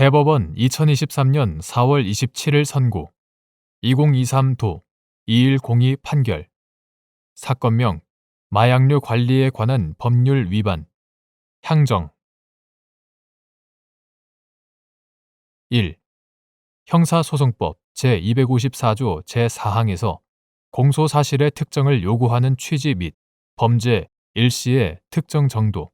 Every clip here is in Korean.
대법원 2023년 4월 27일 선고. 2023도 2102 판결. 사건명 마약류 관리에 관한 법률 위반. 향정. 1. 형사소송법 제254조 제4항에서 공소 사실의 특정을 요구하는 취지 및 범죄 일시의 특정 정도,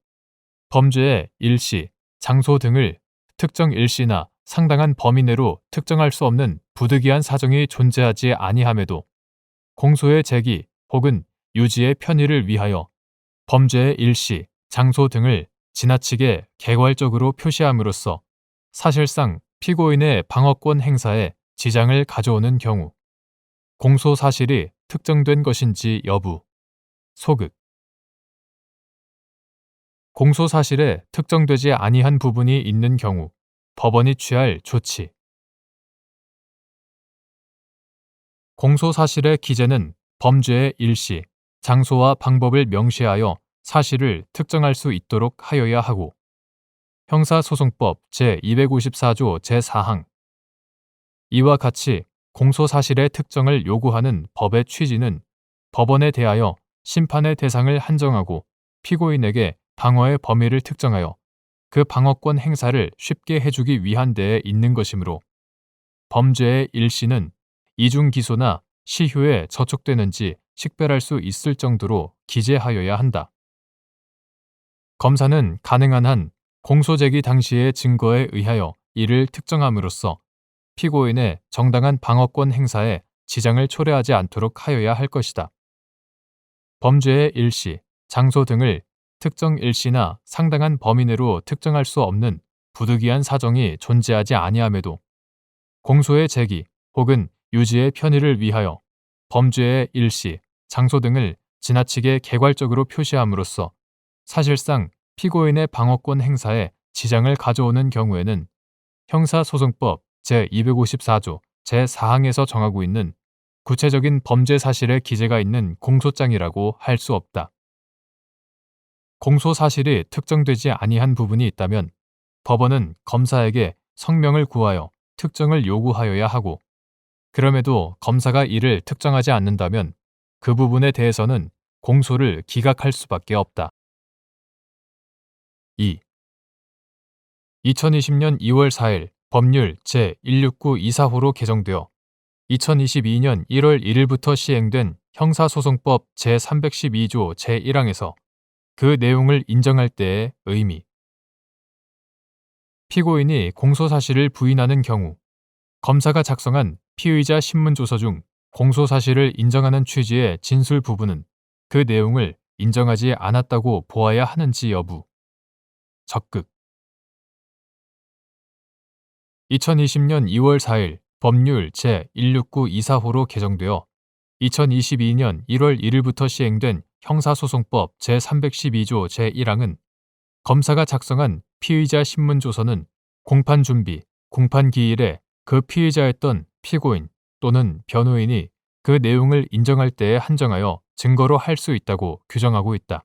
범죄의 일시, 장소 등을 특정 일시나 상당한 범위 내로 특정할 수 없는 부득이한 사정이 존재하지 아니함에도 공소의 제기 혹은 유지의 편의를 위하여 범죄의 일시, 장소 등을 지나치게 개괄적으로 표시함으로써 사실상 피고인의 방어권 행사에 지장을 가져오는 경우 공소 사실이 특정된 것인지 여부 소극 공소 사실에 특정되지 아니한 부분이 있는 경우 법원이 취할 조치. 공소 사실의 기재는 범죄의 일시, 장소와 방법을 명시하여 사실을 특정할 수 있도록 하여야 하고. 형사소송법 제254조 제4항. 이와 같이 공소 사실의 특정을 요구하는 법의 취지는 법원에 대하여 심판의 대상을 한정하고 피고인에게 방어의 범위를 특정하여 그 방어권 행사를 쉽게 해주기 위한 데에 있는 것이므로 범죄의 일시는 이중 기소나 시효에 저촉되는지 식별할 수 있을 정도로 기재하여야 한다. 검사는 가능한 한 공소 제기 당시의 증거에 의하여 이를 특정함으로써 피고인의 정당한 방어권 행사에 지장을 초래하지 않도록 하여야 할 것이다. 범죄의 일시, 장소 등을 특정 일시나 상당한 범위 내로 특정할 수 없는 부득이한 사정이 존재하지 아니함에도 공소의 제기 혹은 유지의 편의를 위하여 범죄의 일시, 장소 등을 지나치게 개괄적으로 표시함으로써 사실상 피고인의 방어권 행사에 지장을 가져오는 경우에는 형사소송법 제254조 제4항에서 정하고 있는 구체적인 범죄 사실의 기재가 있는 공소장이라고 할 수 없다. 공소 사실이 특정되지 아니한 부분이 있다면 법원은 검사에게 성명을 구하여 특정을 요구하여야 하고 그럼에도 검사가 이를 특정하지 않는다면 그 부분에 대해서는 공소를 기각할 수밖에 없다. 2. 2020년 2월 4일 법률 제16924호로 개정되어 2022년 1월 1일부터 시행된 형사소송법 제312조 제1항에서 그 내용을 인정할 때의 의미. 피고인이 공소 사실을 부인하는 경우 검사가 작성한 피의자 신문조서 중 공소 사실을 인정하는 취지의 진술 부분은 그 내용을 인정하지 않았다고 보아야 하는지 여부. 적극 2020년 2월 4일 법률 제16924호로 개정되어 2022년 1월 1일부터 시행된 형사소송법 제312조 제1항은 검사가 작성한 피의자 신문조서는 공판 준비, 공판 기일에 그 피의자였던 피고인 또는 변호인이 그 내용을 인정할 때에 한정하여 증거로 할 수 있다고 규정하고 있다.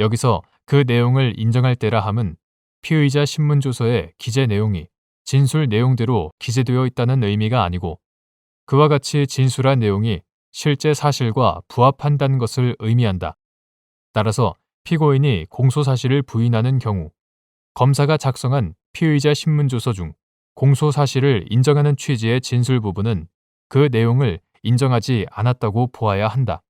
여기서 그 내용을 인정할 때라 함은 피의자 신문조서의 기재 내용이 진술 내용대로 기재되어 있다는 의미가 아니고 그와 같이 진술한 내용이 실제 사실과 부합한다는 것을 의미한다. 따라서 피고인이 공소 사실을 부인하는 경우 검사가 작성한 피의자 신문조서 중 공소 사실을 인정하는 취지의 진술 부분은 그 내용을 인정하지 않았다고 보아야 한다.